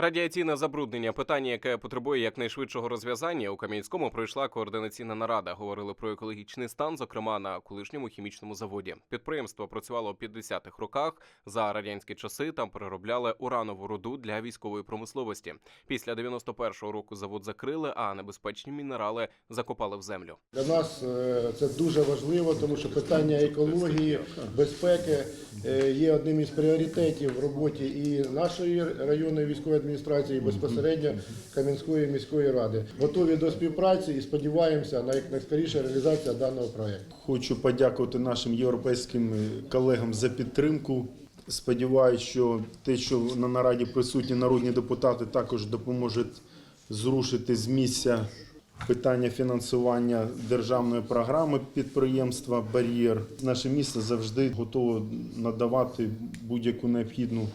Радіаційне забруднення питання, яке потребує якнайшвидшого розв'язання. У Кам'янському пройшла координаційна нарада. Говорили про екологічний стан, зокрема на колишньому хімічному заводі. Підприємство працювало у 50-х роках. За радянські часи там переробляли уранову руду для військової промисловості. Після 91-го року завод закрили, а небезпечні мінерали закопали в землю. Для нас е, це дуже важливо, тому що питання екології, безпеки е, є одним із пріоритетів в роботі і нашої районної військової і безпосередньо Кам'янської міської ради. Готові до співпраці і сподіваємося на якнайскоріше реалізацію даного проекту. Хочу подякувати нашим європейським колегам за підтримку. Сподіваюсь, що те, що на нараді присутні народні депутати, також допоможуть зрушити з місця питання фінансування державної програми підприємства Бар'єр. Наше місто завжди готове надавати будь-яку необхідну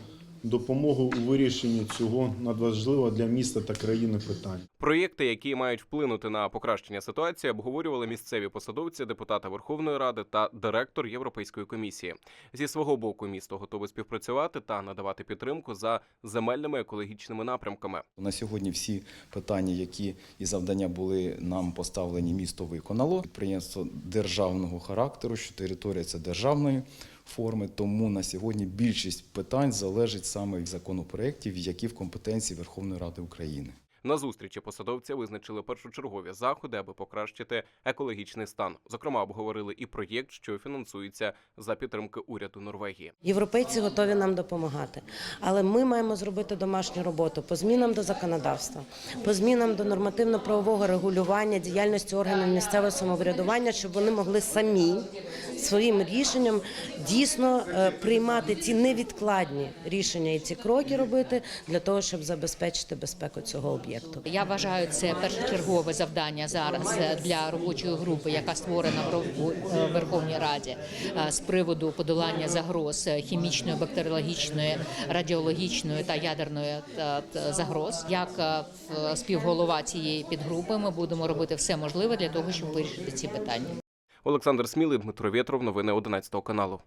допомогу у вирішенні цього надважливого для міста та країни питання. Проєкти, які мають вплинути на покращення ситуації, обговорювали місцеві посадовці, депутати Верховної Ради та директор Європейської комісії. Зі свого боку, місто готове співпрацювати та надавати підтримку за земельними екологічними напрямками. На сьогодні всі питання, які і завдання були нам поставлені, місто виконало. Підприємство державного характеру, що територія це державної форми. Тому на сьогодні більшість питань залежить саме від законопроєктів, які в компетенції Верховної Ради України. На зустрічі посадовці визначили першочергові заходи, аби покращити екологічний стан. Зокрема, обговорили і проєкт, що фінансується за підтримки уряду Норвегії. Європейці готові нам допомагати, але ми маємо зробити домашню роботу по змінам до законодавства, по змінам до нормативно-правового регулювання діяльності органів місцевого самоврядування, щоб вони могли самі своїм рішенням дійсно е, приймати ці невідкладні рішення і ці кроки робити для того, щоб забезпечити безпеку цього об'єкту. Я вважаю, це першочергове завдання зараз е, для робочої групи, яка створена в е, Верховній Раді е, з приводу подолання загроз хімічної, бактеріологічної, радіологічної та ядерної загроз. Як співголова цієї підгрупи, ми будемо робити все можливе для того, щоб вирішити ці питання. Олександр Смілий, Дмитро Вєтров, новини 11 каналу.